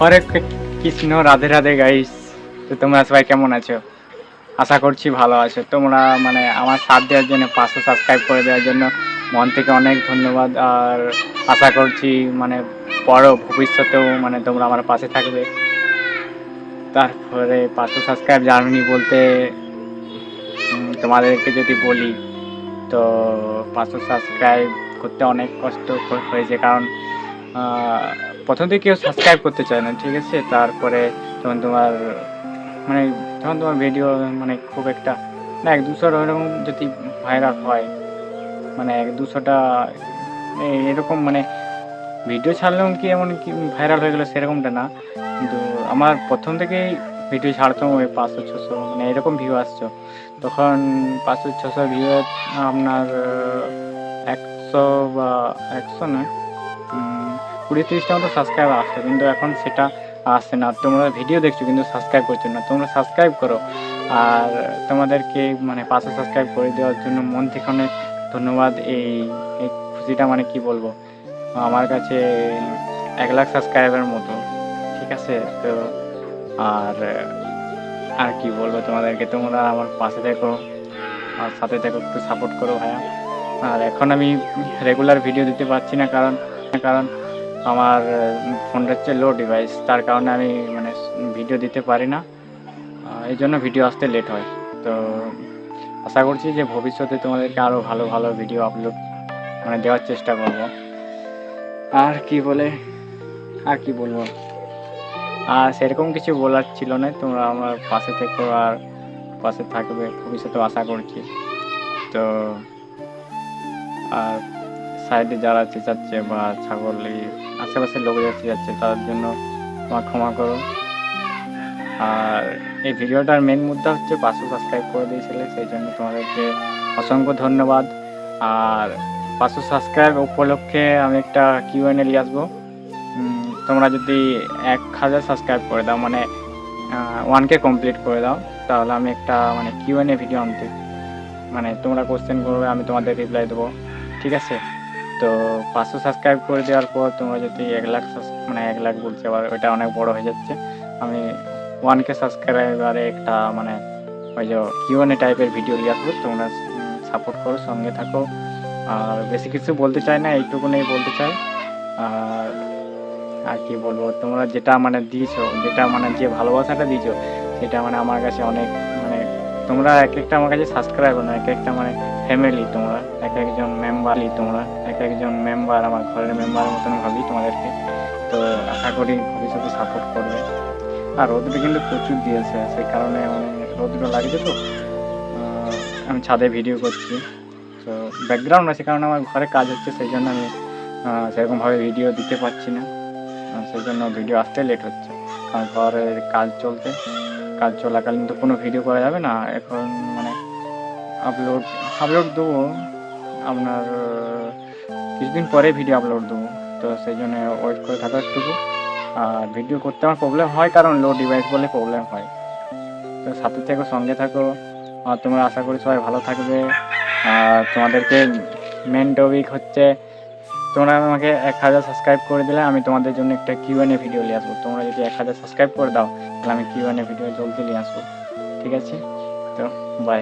হরে Krishna, Radhe Radhe guys তো তোমরা সবাই কেমন আছো? আশা করছি ভালো আছো। তোমরা মানে আমার সাথ দেওয়ার জন্য, পাঁচশো সাবস্ক্রাইব করে দেওয়ার জন্য মন থেকে অনেক ধন্যবাদ। আর আশা করছি মানে বড় ভবিষ্যতেও মানে তোমরা আমার পাশে থাকবে। তারপরে পাঁচশো সাবস্ক্রাইব জার্মানি বলতে তোমাদেরকে যদি বলি, তো পাঁচশো সাবস্ক্রাইব করতে অনেক কষ্ট হয়েছে। কারণ প্রথম থেকে কেউ সাবস্ক্রাইব করতে চায় না, ঠিক আছে? তারপরে যখন তোমার মানে যখন তোমার ভিডিও মানে খুব একটা, না, এক দুশোর ওরকম যদি ভাইরাল হয় মানে এক দুশোটা এরকম মানে ভিডিও ছাড়লেও কি এমন কি ভাইরাল হয়ে গেলো সেরকমটা না। কিন্তু আমার প্রথম থেকেই ভিডিও ছাড়তাম ওই পাঁচশো, ছশো মানে এরকম ভিউ আসছো তখন পাঁচশো, ছশো ভিউ আপনার, একশো বা, একশো নয় কুড়ি তিরিশটা মতো সাবস্ক্রাইব আসতো কিন্তু এখন সেটা আসছে না। তোমরা ভিডিও দেখছ, কিন্তু সাবস্ক্রাইব করছ না। তোমরা সাবস্ক্রাইব করো। আর তোমাদেরকে মানে পাশে সাবস্ক্রাইব করে দেওয়ার জন্য মন থেকে অনেক ধন্যবাদ। এই এই খুশিটা মানে কি বলব? আমার কাছে এক লাখ সাবস্ক্রাইবের মতো। ঠিক আছে? তো আর আর কি বলব তোমাদেরকে? তোমরা আমার পাশে থেকো। আর সাথে থেকো, একটু সাপোর্ট করো ভাইয়া। আর এখন আমি রেগুলার ভিডিও দিতে পারছি না, কারণ কারণ আমার ফোনটা হচ্ছে লো ডিভাইস তার কারণে আমি মানে ভিডিও দিতে পারি না। এই জন্য ভিডিও আসতে লেট হয়। তো আশা করছি যে ভবিষ্যতে তোমাদেরকে আরও ভালো ভালো ভিডিও আপলোড মানে দেওয়ার চেষ্টা করব। আর কি বলে, আর কি বলব? আর সেরকম কিছু বলার ছিল না, তোমরা আমার পাশে থেকো আর পাশে থাকবে ভবিষ্যতে আশা করছি। তো, আর সাইডে যারা চেঁচাচ্ছে বা ছাগল আশেপাশের লোক যারা চেঁচাচ্ছে তাদের জন্য তোমার ক্ষমা করো। আর এই ভিডিওটার মেন মুদ্রা হচ্ছে পাঁচশো সাবস্ক্রাইব করে দিয়েছিলে, সেই জন্য তোমাদেরকে অসংখ্য ধন্যবাদ। আর পাঁচশো সাবস্ক্রাইব উপলক্ষে আমি একটা কিউএনএ নিয়ে আসব। তোমরা যদি এক হাজার সাবস্ক্রাইব করে দাও মানে ওয়ান কে কমপ্লিট করে দাও, তাহলে আমি একটা মানে কিউএনএ ভিডিও আনতে মানে তোমরা কোশ্চেন করবে, আমি তোমাদের রিপ্লাই দেবো। ঠিক আছে? তো পাঁচশো সাবস্ক্রাইব করে দেওয়ার পর তোমরা যদি এক লাখ মানে এক লাখ বলছে, আবার ওইটা অনেক বড় হয়ে যাচ্ছে। আমি ওয়ান কে সাবস্ক্রাইবারে একটা মানে ওই যে কিউএনএ টাইপের ভিডিও নিয়ে আসব, তোমরা সাপোর্ট করো, সঙ্গে থাকো। আর বেশি কিছু বলতে চাই না এইটুকুনি বলতে চাই। আর আর কি বলব, তোমরা যেটা মানে দিয়েছ, যেটা মানে যে ভালোবাসাটা দিয়েছ, সেটা মানে আমার কাছে অনেক তোমরা এক একটা আমার কাছে সাবস্ক্রাইব না, এক একটা মানে ফ্যামিলি তোমরা, এক একজন মেম্বারই তোমরা, এক একজন মেম্বার আমার ঘরের মেম্বারের মতন ভাবি তোমাদেরকে। তো আশা করি ভবিষ্যতে সাপোর্ট করবে। আর রোদটা কিন্তু প্রচুর দিয়েছে, সেই কারণে মানে রোদটা লাগছে তো। আমি ছাদে ভিডিও করছি। তো ব্যাকগ্রাউন্ড আছে কারণ আমার ঘরে কাজ হচ্ছে, সেই জন্য আমি সেরকমভাবে ভিডিও দিতে পারছি না। সেই জন্য ভিডিও আসতে লেট হচ্ছে। কারণ ঘরের কাজ চলতে কাজ চলাকালীন তো কোনো ভিডিও করা যাবে না। এখন মানে আপলোড আপলোড দেবো। আপনার কিছুদিন পরে ভিডিও আপলোড দেবো। তো সেই জন্য ওয়েট করে থাকা একটুকু। আর ভিডিও করতে আমার প্রবলেম হয় কারণ লো ডিভাইস বলে প্রবলেম হয়। তো সাথে থেকো, সঙ্গে থাকো। আর তোমরা আশা করি সবাই ভালো থাকবে। আর তোমাদেরকে মেন টপিক হচ্ছে তোমরা আমাকে এক হাজার সাবস্ক্রাইব করে দিলে আমি তোমাদের জন্য একটা কিউএনএ ভিডিও নিয়ে আসব। তোমরা যদি এক হাজার সাবস্ক্রাইব করে দাও, তাহলে আমি কিউএনএ ভিডিও জলদি নিয়ে আসব। ঠিক আছে? তো বাই